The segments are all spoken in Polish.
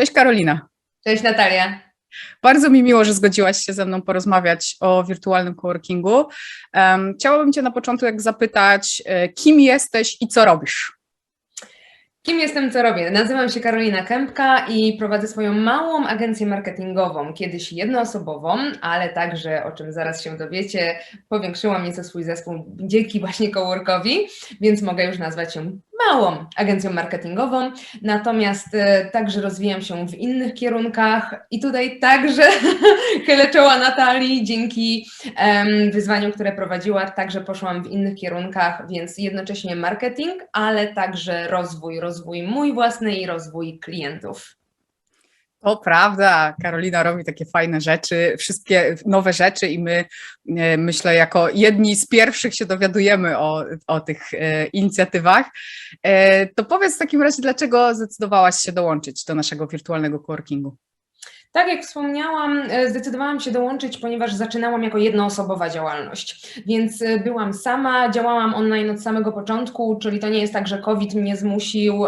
Cześć Karolina. Cześć Natalia. Bardzo mi miło, że zgodziłaś się ze mną porozmawiać o wirtualnym coworkingu. Um, chciałabym Cię na początek zapytać, e, kim jesteś i co robisz? Kim jestem, co robię? Nazywam się Karolina Kępka i prowadzę swoją małą agencję marketingową, kiedyś jednoosobową, ale także, o czym zaraz się dowiecie, powiększyłam nieco swój zespół dzięki właśnie coworkowi, więc mogę już nazwać się małą agencją marketingową, natomiast e, także rozwijam się w innych kierunkach i tutaj także chylę czoła Natalii dzięki wyzwaniu, które prowadziła, także poszłam w innych kierunkach, więc jednocześnie marketing, ale także rozwój, rozwój mój własny i rozwój klientów. To prawda, Karolina robi takie fajne rzeczy, wszystkie nowe rzeczy i my, e, myślę, jako jedni z pierwszych się dowiadujemy o, o tych e, inicjatywach. E, To powiedz w takim razie, dlaczego zdecydowałaś się dołączyć do naszego wirtualnego coworkingu? Tak jak wspomniałam, e, zdecydowałam się dołączyć, ponieważ zaczynałam jako jednoosobowa działalność, więc e, byłam sama, działałam online od samego początku, czyli to nie jest tak, że COVID mnie zmusił,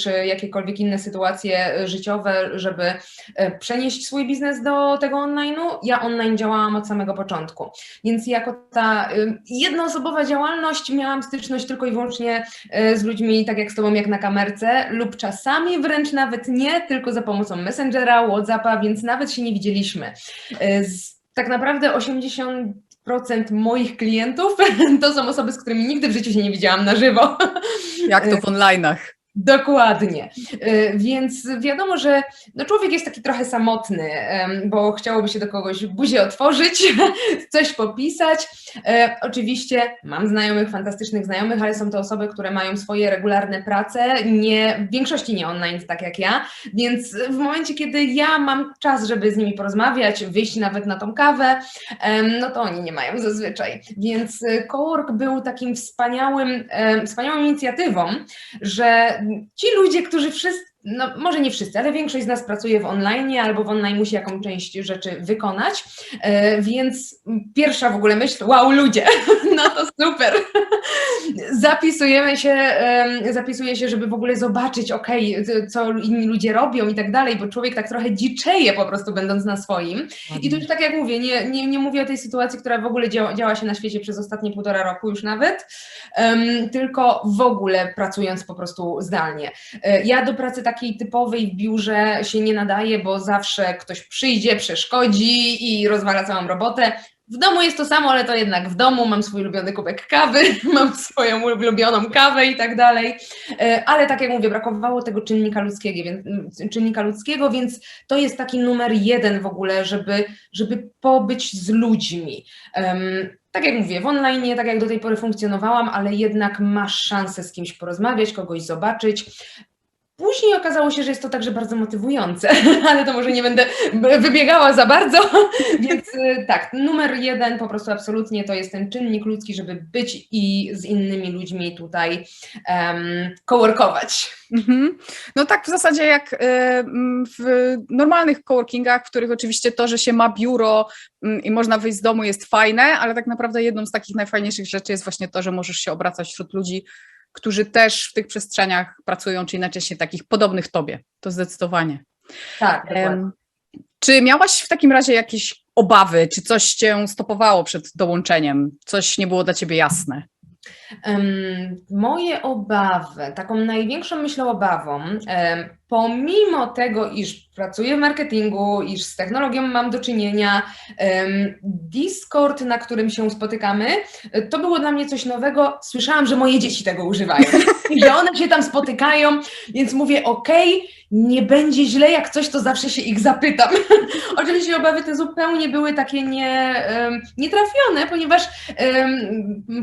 czy jakiekolwiek inne sytuacje e, życiowe, żeby przenieść swój biznes do tego online'u. Ja online działałam od samego początku, więc jako ta jednoosobowa działalność miałam styczność tylko i wyłącznie z ludźmi, tak jak z Tobą, jak na kamerce, lub czasami wręcz nawet nie, tylko za pomocą Messengera, Whatsappa, więc nawet się nie widzieliśmy. E, tak naprawdę 80% moich klientów to są osoby, z którymi nigdy w życiu się nie widziałam na żywo. Jak to w online'ach? Dokładnie. Y, Więc wiadomo, że no człowiek jest taki trochę samotny, bo chciałoby się do kogoś buzię otworzyć, coś popisać. E, Oczywiście mam znajomych, fantastycznych znajomych, ale są to osoby, które mają swoje regularne prace, nie, w większości nie online, tak jak ja, więc w momencie, kiedy ja mam czas, żeby z nimi porozmawiać, wyjść nawet na tą kawę, no to oni nie mają zazwyczaj. Więc Cowork był takim wspaniałym, wspaniałą inicjatywą, że ci ludzie, którzy wszyscy, no może nie wszyscy, ale większość z nas pracuje w online albo w online musi jakąś część rzeczy wykonać, e, więc pierwsza w ogóle myśl, wow ludzie, no to super. Zapisujemy się, em, zapisuje się, żeby w ogóle zobaczyć, okej, co inni ludzie robią i tak dalej, bo człowiek tak trochę dziczeje po prostu będąc na swoim. I tu już tak jak mówię, nie, nie, nie mówię o tej sytuacji, która w ogóle działa, działa się na świecie przez ostatnie półtora roku już nawet, em, tylko w ogóle pracując po prostu zdalnie. E, Ja do pracy takiej typowej w biurze się nie nadaję, bo zawsze ktoś przyjdzie, przeszkodzi i rozwala całą robotę. W domu jest to samo, ale to jednak w domu mam swój ulubiony kubek kawy, mam swoją ulubioną kawę i tak dalej. E, Ale tak jak mówię, brakowało tego czynnika ludzkiego, więc, czynnika ludzkiego, więc to jest taki numer jeden w ogóle, żeby, żeby pobyć z ludźmi. Em, tak jak mówię, w online, tak jak do tej pory funkcjonowałam, ale jednak masz szansę z kimś porozmawiać, kogoś zobaczyć. Później okazało się, że jest to także bardzo motywujące, ale to może nie będę wybiegała za bardzo, więc y, tak, numer jeden po prostu absolutnie to jest ten czynnik ludzki, żeby być i z innymi ludźmi tutaj um, coworkować. Mhm. No tak w zasadzie jak y, w normalnych coworkingach, w których oczywiście to, że się ma biuro mm, i można wyjść z domu jest fajne, ale tak naprawdę jedną z takich najfajniejszych rzeczy jest właśnie to, że możesz się obracać wśród ludzi, którzy też w tych przestrzeniach pracują, czy inaczej takich podobnych tobie. To zdecydowanie. Tak, Czy miałaś w takim razie jakieś obawy, czy coś cię stopowało przed dołączeniem? Coś nie było dla ciebie jasne? Em, Moje obawy, taką największą myślę obawą, em, pomimo tego, iż pracuję w marketingu, iż z technologią mam do czynienia, Discord, na którym się spotykamy, to było dla mnie coś nowego. Słyszałam, że moje dzieci tego używają, że one się tam spotykają, więc mówię, okej, nie będzie źle, jak coś, to zawsze się ich zapytam. Oczywiście obawy te zupełnie były takie nie, nietrafione, ponieważ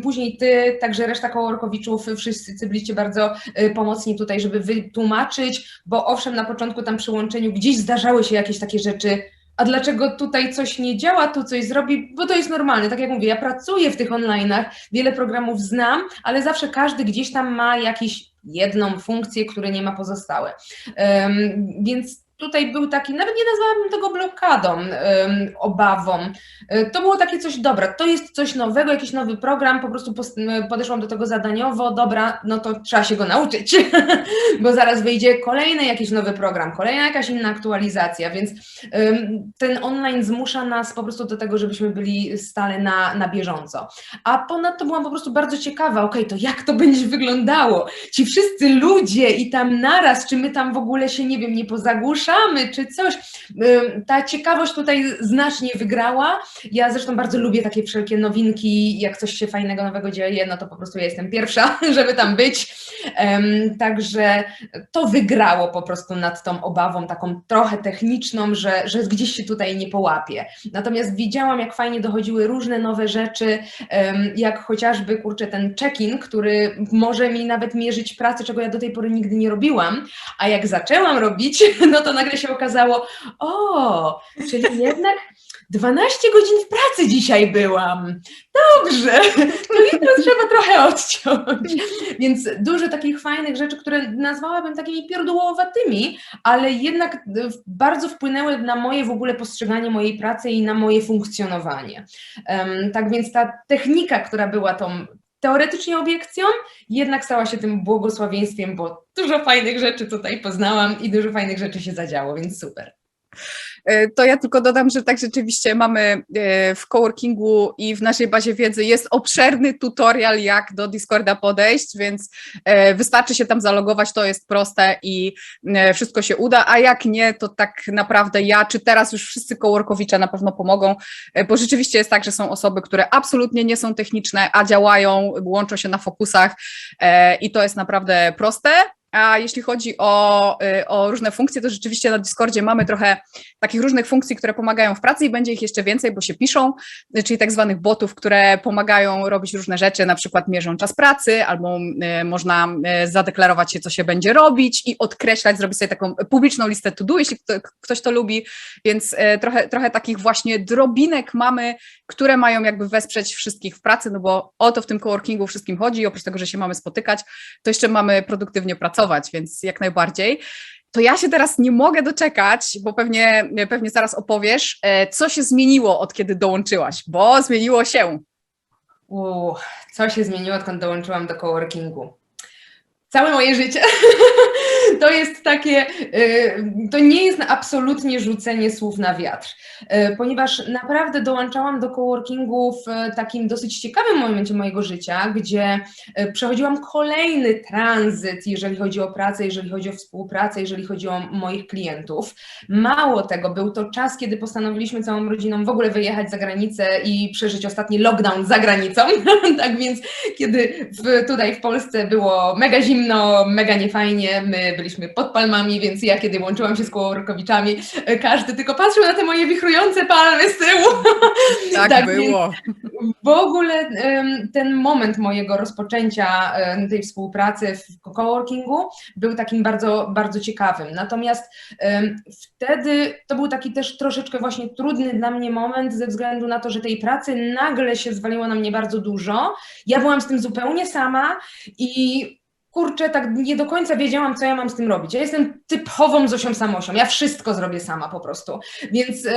później ty, także reszta kołorkowiczów, wszyscy byliście bardzo e, pomocni tutaj, żeby wytłumaczyć, bo owszem, na początku tam przy łączeniu gdzieś zdarzały się jakieś takie rzeczy, a dlaczego tutaj coś nie działa, tu coś zrobi, bo to jest normalne. Tak jak mówię, ja pracuję w tych online'ach, wiele programów znam, ale zawsze każdy gdzieś tam ma jakąś jedną funkcję, której nie ma pozostałe. Em, więc tutaj był taki, nawet nie nazwałabym tego blokadą, obawą. E, To było takie coś, dobra, to jest coś nowego, jakiś nowy program, po prostu podeszłam do tego zadaniowo, dobra, no to trzeba się go nauczyć, bo zaraz wyjdzie kolejny jakiś nowy program, kolejna jakaś inna aktualizacja, więc ten online zmusza nas po prostu do tego, żebyśmy byli stale na, na bieżąco. A ponadto byłam po prostu bardzo ciekawa, okej, to jak to będzie wyglądało? Ci wszyscy ludzie i tam naraz, czy my tam w ogóle się, nie wiem, nie pozagłuszamy, czy coś. Ta ciekawość tutaj znacznie wygrała. Ja zresztą bardzo lubię takie wszelkie nowinki, jak coś się fajnego, nowego dzieje, no to po prostu ja jestem pierwsza, żeby tam być. Także to wygrało po prostu nad tą obawą taką trochę techniczną, że, że gdzieś się tutaj nie połapie. Natomiast widziałam, jak fajnie dochodziły różne nowe rzeczy, jak chociażby, kurczę, ten check-in, który może mi nawet mierzyć pracę, czego ja do tej pory nigdy nie robiłam, a jak zaczęłam robić, no to nagle się okazało, o, czyli jednak 12 godzin w pracy dzisiaj byłam. Dobrze, to jutro trzeba trochę odciąć. Więc dużo takich fajnych rzeczy, które nazwałabym takimi pierdółowatymi, ale jednak bardzo wpłynęły na moje w ogóle postrzeganie mojej pracy i na moje funkcjonowanie. Em, tak więc ta technika, która była tą teoretycznie obiekcją, jednak stała się tym błogosławieństwem, bo dużo fajnych rzeczy tutaj poznałam i dużo fajnych rzeczy się zadziało, więc super. E, To ja tylko dodam, że tak rzeczywiście mamy e, w coworkingu i w naszej bazie wiedzy jest obszerny tutorial, jak do Discorda podejść, więc e, wystarczy się tam zalogować, to jest proste i wszystko się uda, a jak nie, to tak naprawdę ja, czy teraz już wszyscy coworkowicze na pewno pomogą, bo rzeczywiście jest tak, że są osoby, które absolutnie nie są techniczne, a działają, łączą się na fokusach i to jest naprawdę proste. A jeśli chodzi o, e, o różne funkcje, to rzeczywiście na Discordzie mamy trochę takich różnych funkcji, które pomagają w pracy i będzie ich jeszcze więcej, bo się piszą, czyli tak zwanych botów, które pomagają robić różne rzeczy, na przykład mierzą czas pracy, albo e, można zadeklarować się, co się będzie robić i odkreślać, zrobić sobie taką publiczną listę to do, jeśli kto, ktoś to lubi, więc trochę, trochę takich właśnie drobinek mamy, które mają jakby wesprzeć wszystkich w pracy, no bo o to w tym coworkingu wszystkim chodzi, oprócz tego, że się mamy spotykać, to jeszcze mamy produktywnie pracować, więc jak najbardziej to ja się teraz nie mogę doczekać, bo pewnie, pewnie zaraz opowiesz, e, co się zmieniło od kiedy dołączyłaś, bo zmieniło się. Uuu, co się zmieniło, odkąd dołączyłam do coworkingu? Całe moje życie. To jest takie, y, to nie jest absolutnie rzucenie słów na wiatr, y, ponieważ naprawdę dołączałam do coworkingu w takim dosyć ciekawym momencie mojego życia, gdzie y, przechodziłam kolejny tranzyt, jeżeli chodzi o pracę, jeżeli chodzi o współpracę, jeżeli chodzi o moich klientów. Mało tego, był to czas, kiedy postanowiliśmy całą rodziną w ogóle wyjechać za granicę i przeżyć ostatni lockdown za granicą. tak więc, kiedy w, tutaj w Polsce było mega zimno, mega niefajnie, my byliśmy pod palmami, więc ja, kiedy łączyłam się z kołorkowiczami, każdy tylko patrzył na te moje wichrujące palmy z tyłu. Tak, Tak, było. W ogóle ten moment mojego rozpoczęcia tej współpracy w coworkingu był takim bardzo, bardzo ciekawym. Natomiast wtedy to był taki też troszeczkę właśnie trudny dla mnie moment ze względu na to, że tej pracy nagle się zwaliło na mnie bardzo dużo. Ja byłam z tym zupełnie sama i kurczę, tak nie do końca wiedziałam, co ja mam z tym robić. Ja jestem typową Zosią Samosią, ja wszystko zrobię sama po prostu. Więc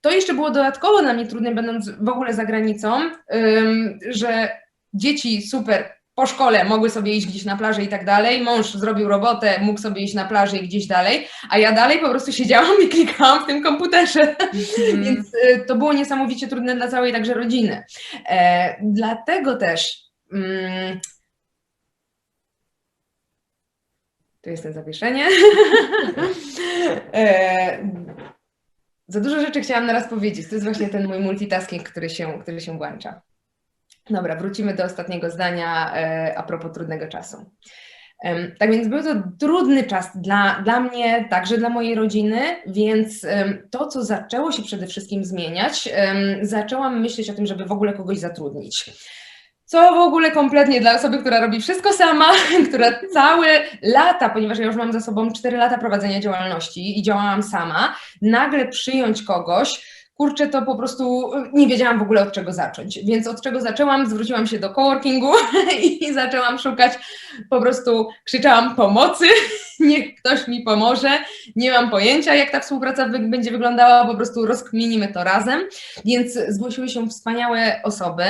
to jeszcze było dodatkowo dla mnie trudne, będąc w ogóle za granicą, ym, że dzieci super po szkole mogły sobie iść gdzieś na plażę i tak dalej, mąż zrobił robotę, mógł sobie iść na plażę i gdzieś dalej, a ja dalej po prostu siedziałam i klikałam w tym komputerze. Mhm. Więc y, to było niesamowicie trudne dla całej także rodziny. E, dlatego też. Mm, tu jest to zawieszenie. e, za dużo rzeczy chciałam naraz powiedzieć. To jest właśnie ten mój multitasking, który się, który się włącza. Dobra, wrócimy do ostatniego zdania e, a propos trudnego czasu. Tak więc był to trudny czas dla, dla mnie, także dla mojej rodziny, więc to, co zaczęło się przede wszystkim zmieniać, zaczęłam myśleć o tym, żeby w ogóle kogoś zatrudnić. Co w ogóle kompletnie dla osoby, która robi wszystko sama, która całe lata, ponieważ ja już mam za sobą 4 lata prowadzenia działalności i działałam sama, nagle przyjąć kogoś, kurczę, to po prostu nie wiedziałam w ogóle od czego zacząć. Więc od czego zaczęłam? Zwróciłam się do coworkingu i zaczęłam szukać, po prostu krzyczałam pomocy niech ktoś mi pomoże. Nie mam pojęcia, jak ta współpraca wy- będzie wyglądała, po prostu rozkminimy to razem. Więc zgłosiły się wspaniałe osoby.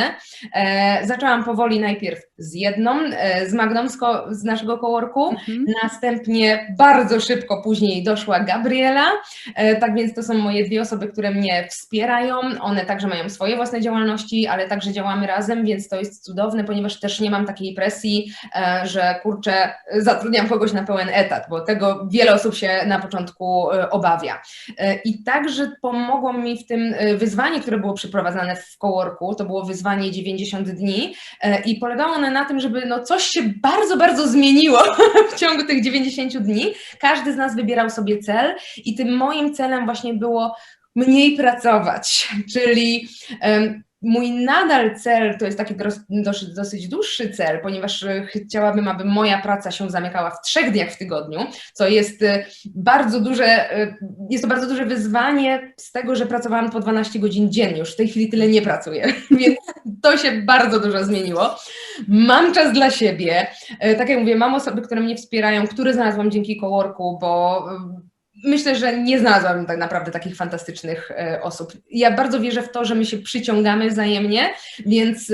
E, zaczęłam powoli najpierw z jedną, e, z Magdą z, z naszego coworku, Mhm. Następnie bardzo szybko później doszła Gabriela. E, Tak więc to są moje dwie osoby, które mnie wspierają. One także mają swoje własne działalności, ale także działamy razem, więc to jest cudowne, ponieważ też nie mam takiej presji, e, że kurczę, zatrudniam kogoś na pełen etat, bo tego wiele osób się na początku e, obawia. E, I także pomogło mi w tym e, wyzwanie, które było przeprowadzane w coworku. To było wyzwanie 90 dni i polegało one na tym, żeby no coś się bardzo, bardzo zmieniło w ciągu tych 90 dni. Każdy z nas wybierał sobie cel i tym moim celem właśnie było mniej pracować, czyli em, mój nadal cel to jest taki dosyć, dłuższy cel, ponieważ e, chciałabym, aby moja praca się zamykała w trzech dniach w tygodniu, co jest e, bardzo duże, e, jest to bardzo duże wyzwanie z tego, że pracowałam po 12 godzin dziennie, już w tej chwili tyle nie pracuję, więc to się bardzo dużo zmieniło. Mam czas dla siebie, tak jak mówię, mam osoby, które mnie wspierają, które znalazłam dzięki coworku, bo myślę, że nie znalazłam tak naprawdę takich fantastycznych e, osób. Ja bardzo wierzę w to, że my się przyciągamy wzajemnie, więc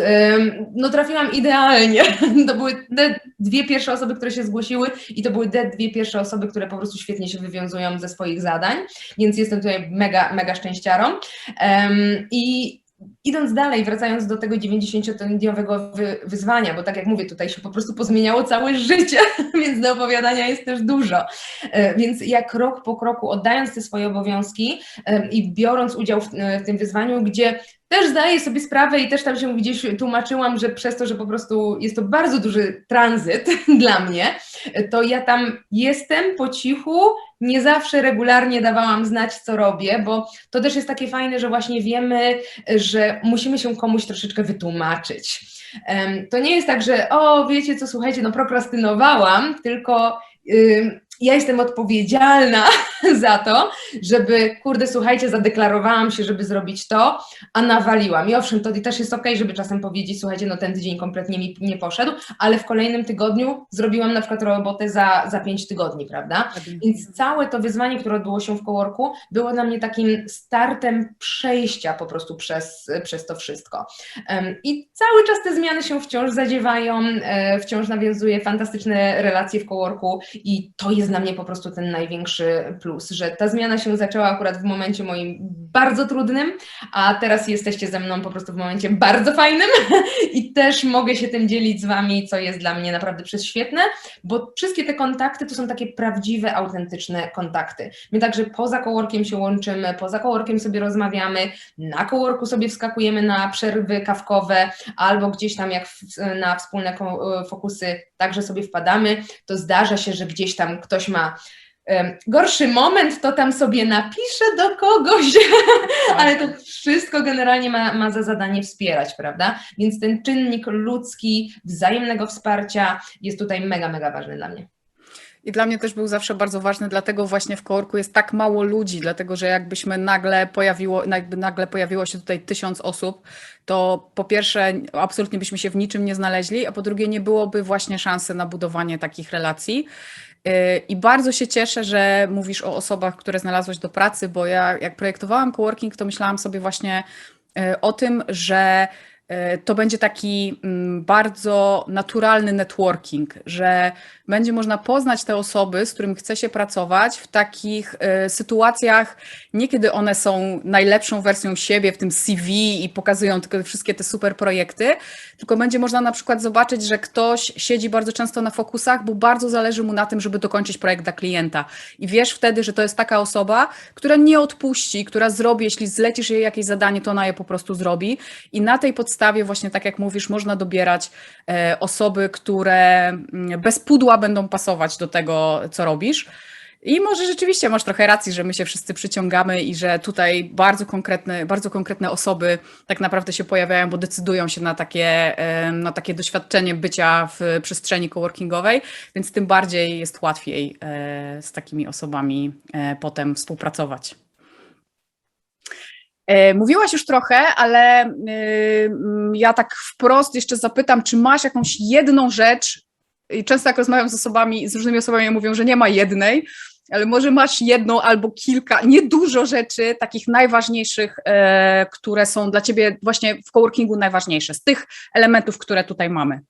no trafiłam idealnie. To były te dwie pierwsze osoby, które się zgłosiły i to były te dwie pierwsze osoby, które po prostu świetnie się wywiązują ze swoich zadań, więc jestem tutaj mega, mega szczęściarą. I idąc dalej, wracając do tego 90-dniowego wy, wyzwania, bo tak jak mówię, tutaj się po prostu pozmieniało całe życie, więc do opowiadania jest też dużo. E, Więc ja krok po kroku, oddając te swoje obowiązki e, i biorąc udział w, e, w tym wyzwaniu, gdzie też zdaję sobie sprawę i też tam się gdzieś tłumaczyłam, że przez to, że po prostu jest to bardzo duży tranzyt dla mnie, to ja tam jestem po cichu, nie zawsze regularnie dawałam znać, co robię, bo to też jest takie fajne, że właśnie wiemy, że musimy się komuś troszeczkę wytłumaczyć. To nie jest tak, że o, wiecie co, słuchajcie, no prokrastynowałam, tylko ja jestem odpowiedzialna za to, żeby, kurde, słuchajcie, zadeklarowałam się, żeby zrobić to, a nawaliłam. I owszem, to też jest okej, żeby czasem powiedzieć, słuchajcie, no ten tydzień kompletnie mi nie poszedł, ale w kolejnym tygodniu zrobiłam na przykład robotę za, za pięć tygodni, prawda? Więc całe to wyzwanie, które odbyło się w coworku, było dla mnie takim startem przejścia po prostu przez, przez to wszystko. I cały czas te zmiany się wciąż zadziewają, e, wciąż nawiązuję fantastyczne relacje w coworku i to jest dla mnie po prostu ten największy plus, że ta zmiana się zaczęła akurat w momencie moim bardzo trudnym, a teraz jesteście ze mną po prostu w momencie bardzo fajnym i też mogę się tym dzielić z Wami, co jest dla mnie naprawdę prześwietne, bo wszystkie te kontakty to są takie prawdziwe, autentyczne kontakty. My także poza coworkiem się łączymy, poza coworkiem sobie rozmawiamy, na coworku sobie wskakujemy na przerwy kawkowe, albo gdzieś tam jak na wspólne ko- fokusy także sobie wpadamy, to zdarza się, że gdzieś tam ktoś ma em, gorszy moment, to tam sobie napisze do kogoś, ale to wszystko generalnie ma, ma za zadanie wspierać, prawda? Więc ten czynnik ludzki, wzajemnego wsparcia jest tutaj mega, mega ważny dla mnie. I dla mnie też był zawsze bardzo ważny, dlatego właśnie w koorku jest tak mało ludzi, dlatego że jakbyśmy nagle pojawiło, jakby nagle pojawiło się tutaj tysiąc osób, to po pierwsze absolutnie byśmy się w niczym nie znaleźli, a po drugie nie byłoby właśnie szansy na budowanie takich relacji. Yy, I bardzo się cieszę, że mówisz o osobach, które znalazłeś do pracy, bo ja jak projektowałam coworking, to myślałam sobie właśnie yy, o tym, że to będzie taki mm, bardzo naturalny networking, że będzie można poznać te osoby, z którymi chce się pracować w takich y, sytuacjach, nie kiedy one są najlepszą wersją siebie w tym CV i pokazują tylko wszystkie te super projekty, tylko będzie można na przykład zobaczyć, że ktoś siedzi bardzo często na fokusach, bo bardzo zależy mu na tym, żeby dokończyć projekt dla klienta. I wiesz wtedy, że to jest taka osoba, która nie odpuści, która zrobi, jeśli zlecisz jej jakieś zadanie, to ona je po prostu zrobi. I na tej podstawie, właśnie tak jak mówisz, można dobierać e, osoby, które mm, bez pudła będą pasować do tego, co robisz. I może rzeczywiście masz trochę racji, że my się wszyscy przyciągamy i że tutaj bardzo konkretne, bardzo konkretne osoby tak naprawdę się pojawiają, bo decydują się na takie, e, na takie doświadczenie bycia w przestrzeni coworkingowej, więc tym bardziej jest łatwiej e, z takimi osobami potem współpracować. E, Mówiłaś już trochę, ale y, mm, ja tak wprost jeszcze zapytam, czy masz jakąś jedną rzecz, i często jak rozmawiam z osobami, z różnymi osobami, mówią, że nie ma jednej, ale może masz jedną albo kilka, niedużo rzeczy takich najważniejszych, e, które są dla ciebie właśnie w coworkingu najważniejsze, z tych elementów, które tutaj mamy.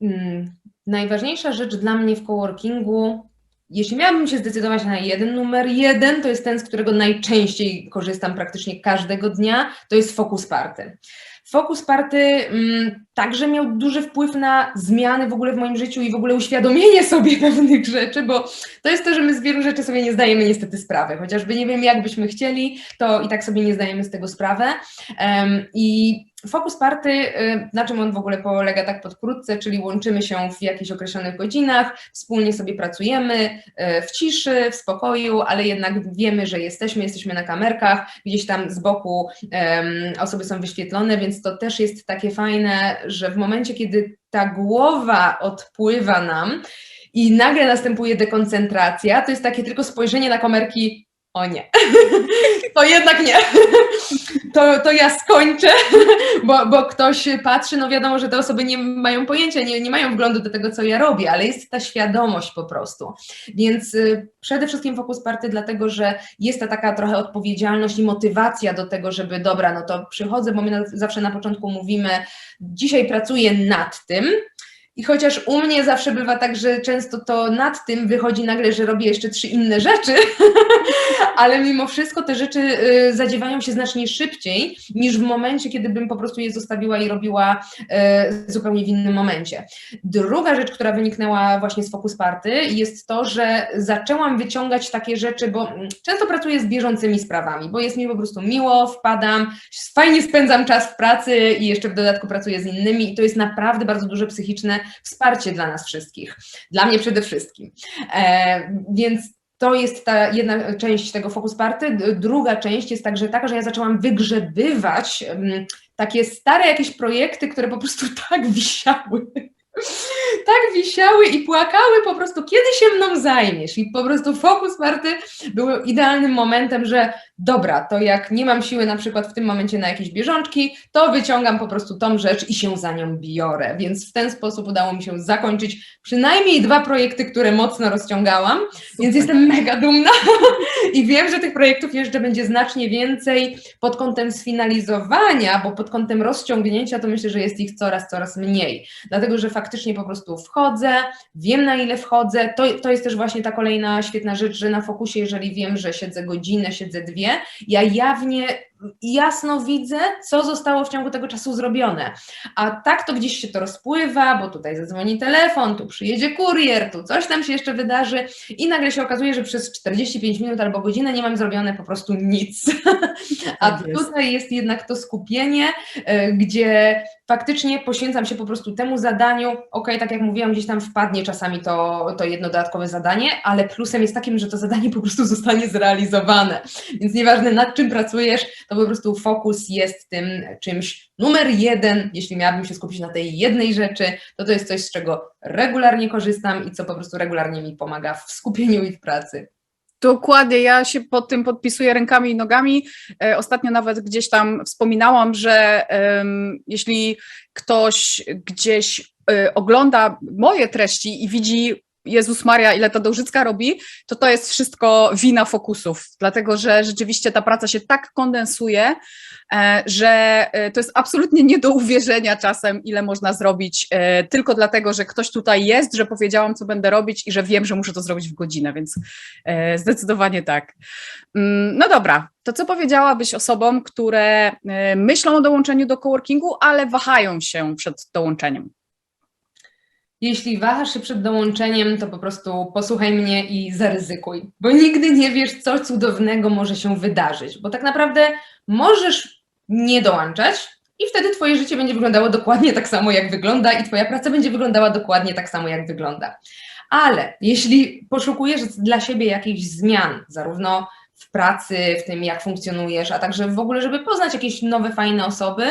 Mm, Najważniejsza rzecz dla mnie w coworkingu, jeśli miałabym się zdecydować na jeden numer jeden, to jest ten, z którego najczęściej korzystam praktycznie każdego dnia, to jest Focus Party. Focus Party mm, także miał duży wpływ na zmiany w ogóle w moim życiu i w ogóle uświadomienie sobie pewnych rzeczy, bo to jest to, że my z wielu rzeczy sobie nie zdajemy niestety sprawy, chociażby nie wiem jak byśmy chcieli, to i tak sobie nie zdajemy z tego sprawę. Um, I Focus Party, y, na czym on w ogóle polega tak pokrótce, czyli łączymy się w jakichś określonych godzinach, wspólnie sobie pracujemy y, w ciszy, w spokoju, ale jednak wiemy, że jesteśmy, jesteśmy na kamerkach, gdzieś tam z boku um, osoby są wyświetlone, więc to też jest takie fajne, że w momencie, kiedy ta głowa odpływa nam i nagle następuje dekoncentracja, to jest takie tylko spojrzenie na kamerki, o nie, to jednak nie, to, to ja skończę, bo, bo ktoś patrzy, no wiadomo, że te osoby nie mają pojęcia, nie, nie mają wglądu do tego, co ja robię, ale jest ta świadomość po prostu. Więc y, przede wszystkim Focus Party dlatego, że jest ta taka trochę odpowiedzialność i motywacja do tego, żeby dobra, no to przychodzę, bo my na, zawsze na początku mówimy, dzisiaj pracuję nad tym, i chociaż u mnie zawsze bywa tak, że często to nad tym wychodzi nagle, że robię jeszcze trzy inne rzeczy, ale mimo wszystko te rzeczy y, zadziewają się znacznie szybciej niż w momencie, kiedy bym po prostu je zostawiła i robiła y, zupełnie w innym momencie. Druga rzecz, która wyniknęła właśnie z Focus Party jest to, że zaczęłam wyciągać takie rzeczy, bo mm, często pracuję z bieżącymi sprawami, bo jest mi po prostu miło, wpadam, fajnie spędzam czas w pracy i jeszcze w dodatku pracuję z innymi i to jest naprawdę bardzo duże psychiczne wsparcie dla nas wszystkich. Dla mnie przede wszystkim. E, więc to jest ta jedna część tego Focus Party. Druga część jest także taka, że ja zaczęłam wygrzebywać takie stare jakieś projekty, które po prostu tak wisiały. Tak wisiały i płakały po prostu, kiedy się mną zajmiesz. I po prostu Focus Party był idealnym momentem, że dobra, to jak nie mam siły na przykład w tym momencie na jakieś bieżączki, to wyciągam po prostu tą rzecz i się za nią biorę. Więc w ten sposób udało mi się zakończyć przynajmniej dwa projekty, które mocno rozciągałam, Super. więc jestem mega dumna i wiem, że tych projektów jeszcze będzie znacznie więcej pod kątem sfinalizowania, bo pod kątem rozciągnięcia to myślę, że jest ich coraz, coraz mniej. Dlatego, że faktycznie po prostu wchodzę, wiem na ile wchodzę. To, to jest też właśnie ta kolejna świetna rzecz, że na fokusie, jeżeli wiem, że siedzę godzinę, siedzę dwie, ja jawnie jasno widzę, co zostało w ciągu tego czasu zrobione. A tak to gdzieś się to rozpływa, bo tutaj zadzwoni telefon, tu przyjedzie kurier, tu coś tam się jeszcze wydarzy i nagle się okazuje, że przez 45 minut albo godzinę nie mam zrobione po prostu nic. A tak tutaj jest jednak to skupienie, gdzie faktycznie poświęcam się po prostu temu zadaniu. Ok, tak jak mówiłam, gdzieś tam wpadnie czasami to, to jedno dodatkowe zadanie, ale plusem jest takim, że to zadanie po prostu zostanie zrealizowane. Więc nieważne nad czym pracujesz, to po prostu fokus jest tym czymś numer jeden. Jeśli miałabym się skupić na tej jednej rzeczy, to to jest coś, z czego regularnie korzystam i co po prostu regularnie mi pomaga w skupieniu i w pracy. Dokładnie, ja się pod tym podpisuję rękami i nogami. E, ostatnio nawet gdzieś tam wspominałam, że um, jeśli ktoś gdzieś y, ogląda moje treści i widzi Jezus Maria, ile to Dołżycka robi, to to jest wszystko wina fokusów, dlatego że rzeczywiście ta praca się tak kondensuje, że to jest absolutnie nie do uwierzenia czasem, ile można zrobić tylko dlatego, że ktoś tutaj jest, że powiedziałam, co będę robić i że wiem, że muszę to zrobić w godzinę, więc zdecydowanie tak. No dobra, to co powiedziałabyś osobom, które myślą o dołączeniu do coworkingu, ale wahają się przed dołączeniem? Jeśli wahasz się przed dołączeniem, to po prostu posłuchaj mnie i zaryzykuj, bo nigdy nie wiesz, co cudownego może się wydarzyć, bo tak naprawdę możesz nie dołączać i wtedy Twoje życie będzie wyglądało dokładnie tak samo, jak wygląda, i Twoja praca będzie wyglądała dokładnie tak samo, jak wygląda. Ale jeśli poszukujesz dla siebie jakichś zmian, zarówno w pracy, w tym jak funkcjonujesz, a także w ogóle, żeby poznać jakieś nowe, fajne osoby,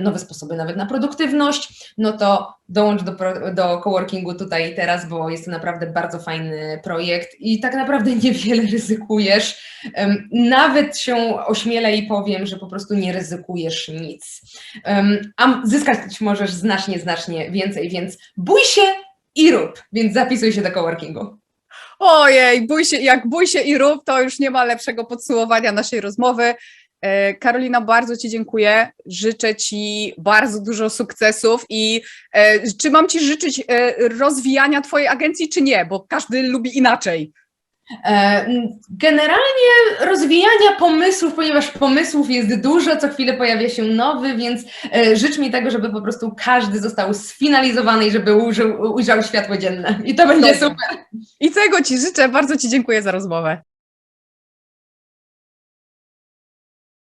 nowe sposoby nawet na produktywność, no to dołącz do, do coworkingu tutaj i teraz, bo jest to naprawdę bardzo fajny projekt i tak naprawdę niewiele ryzykujesz. Nawet się ośmielę i powiem, że po prostu nie ryzykujesz nic. A zyskać możesz znacznie, znacznie więcej, więc bój się i rób, więc zapisuj się do coworkingu. Ojej, bój się, jak bój się i rób, to już nie ma lepszego podsumowania naszej rozmowy. E, Karolina, bardzo Ci dziękuję. Życzę Ci bardzo dużo sukcesów i e, czy mam Ci życzyć e, rozwijania Twojej agencji, czy nie? Bo każdy lubi inaczej. E, Generalnie rozwijania pomysłów, ponieważ pomysłów jest dużo, co chwilę pojawia się nowy, więc e, życz mi tego, żeby po prostu każdy został sfinalizowany i żeby użył, ujrzał światło dzienne. I to będzie Dobrze. super. I tego Ci życzę. Bardzo Ci dziękuję za rozmowę.